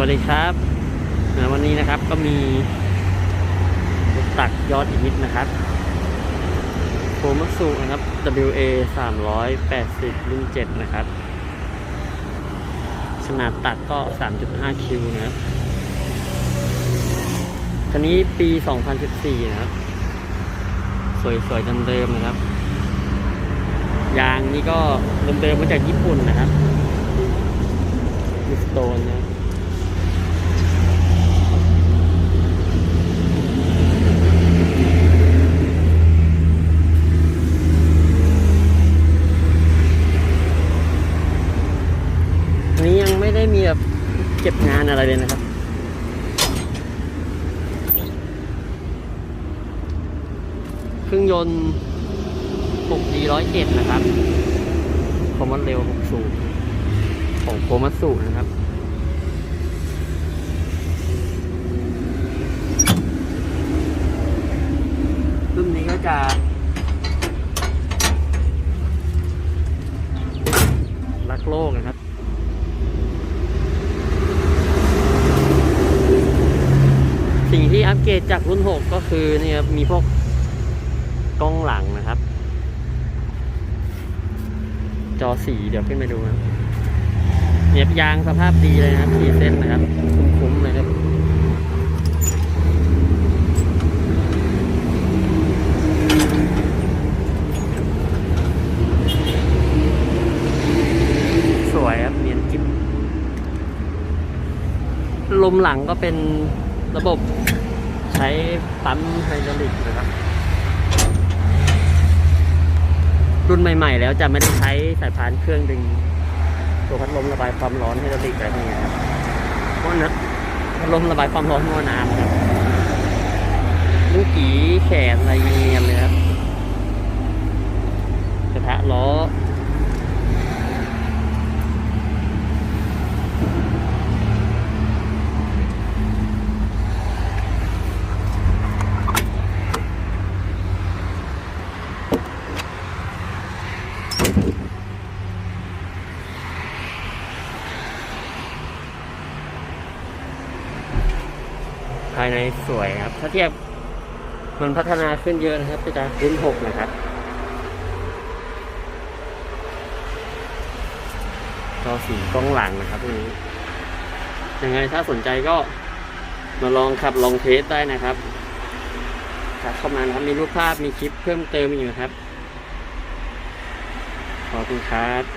วัสดีครับวันนี้นะครับก็มีรถตักยอดอีกนิดนะครับโฟมัสุนะครับ WA 380รุ่น7นะครับ ขนาดตักก็ 3.5 คิวนะครับคันนี้ปี 2014 นะครับ สวยๆเดิมๆนะครับ ยางนี่ก็เดิมๆมาจากญี่ปุ่นนะครับมิสโตนนะ อันนี้ยังไม่ได้มีแบบเก็บงานอะไรเลยนะครับ เครื่องยนต์ 6D 107 นะครับคอมมอนเร็ว6สูบของโคมัตสุนะครับรุ่นนี้ก็จะรักโลกนะครับ สิ่งที่อัป เกรดจากรุ่น 6 ก็คือนี่ครับมีพวกกล้องหลังนะครับ จอสีเดี๋ยวขึ้นไปดูนะครับเนี่ยยางสภาพดีเลยนะครับสีเส้นนะครับ คุ้มๆเลยครับสวยครับเนียนกิ๊บลมหลังก็เป็นระบบ ใช้ปั๊มไฮดรอลิกนะครับรุ่นใหม่ ๆ แล้วจะไม่ได้ใช้สายพานเครื่องดึง ตัวพัดลมระบายความร้อนไฮดรอลิกแบบนี้ครับเพราะนั้นพัดลมระบายความร้อนมัวน้ำครับลูกกีแขนอะไรเนียนเลยครับกระทะล้อ ภายในสวยครับ ถ้าเทียบมันพัฒนาขึ้นเยอะนะครับจากรุ่นหกนะครับก็สีกล้องหลังนะครับวกนี้ยังไงถ้าสนใจก็มาลองขับลองเทสได้นะครับทักเข้ามานะครับมีรูปภาพมีคลิปเพิ่มเติมอยู่นะครับ ขอบคุณครับ